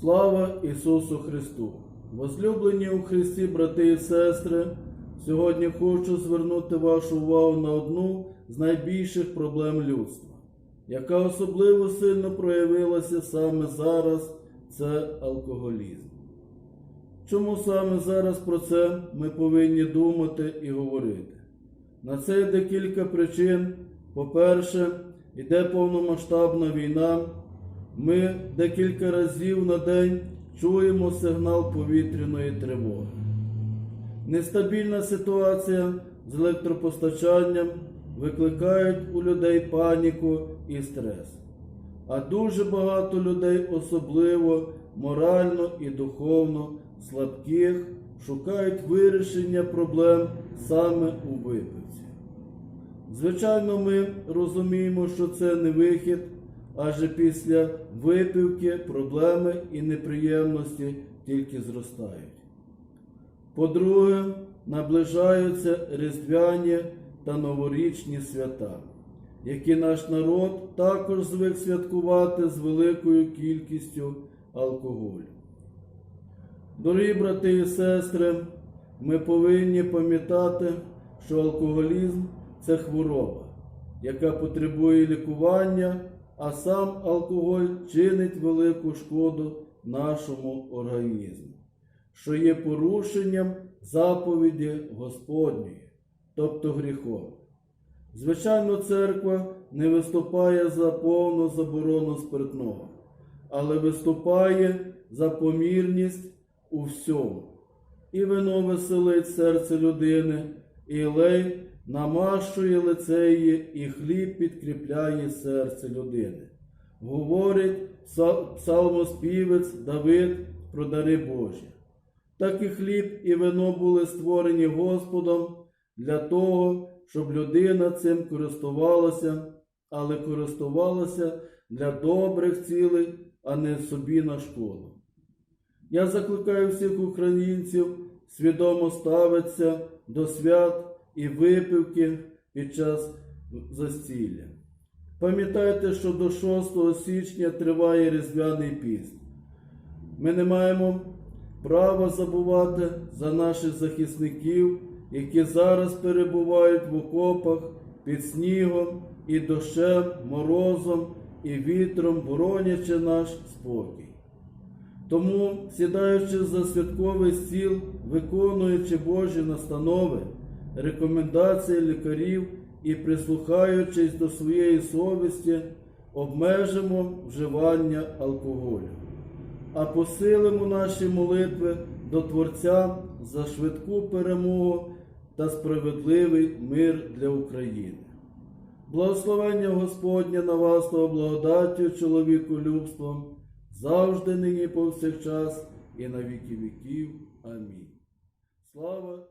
Слава Ісусу Христу! Возлюблені у Христі, брати і сестри, сьогодні хочу звернути вашу увагу на одну з найбільших проблем людства, яка особливо сильно проявилася саме зараз це алкоголізм. Чому саме зараз про це ми повинні думати і говорити? На це йде кілька причин. По-перше, йде повномасштабна війна. Ми декілька разів на день чуємо сигнал повітряної тривоги. Нестабільна ситуація з електропостачанням викликають у людей паніку і стрес. А дуже багато людей, особливо морально і духовно слабких, шукають вирішення проблем саме у випивці. Звичайно, ми розуміємо, що це не вихід, адже після випивки проблеми і неприємності тільки зростають. По-друге, наближаються різдвяні та новорічні свята, які наш народ також звик святкувати з великою кількістю алкоголю. Дорогі брати і сестри, ми повинні пам'ятати, що алкоголізм це хвороба, яка потребує лікування, а сам алкоголь чинить велику шкоду нашому організму, що є порушенням заповіді Господньої, тобто гріхом. Звичайно, церква не виступає за повну заборону спиртного, але виступає за помірність у всьому. І вино веселить серце людини, і лей намащує лице її, і хліб підкріпляє серце людини. Говорить псалмоспівець Давид про дари Божі. Так і хліб і вино були створені Господом для того, щоб людина цим користувалася, але користувалася для добрих цілей, а не собі на шкоду. Я закликаю всіх українців свідомо ставитися до свят і випивки під час застілля. Пам'ятайте, що до 6 січня триває Різдвяний піст. Ми не маємо права забувати за наших захисників, які зараз перебувають в окопах під снігом і дощем, морозом і вітром, боронячи наш спокій. Тому, сідаючи за святковий стіл, виконуючи Божі настанови, рекомендації лікарів і прислухаючись до своєї совісті, обмежимо вживання алкоголю, а посилимо наші молитви до Творця за швидку перемогу та справедливий мир для України. Благословення Господнє на вас та благодаттю чоловіку любством, завжди нині повсякчас і на віки віків. Амінь. Слава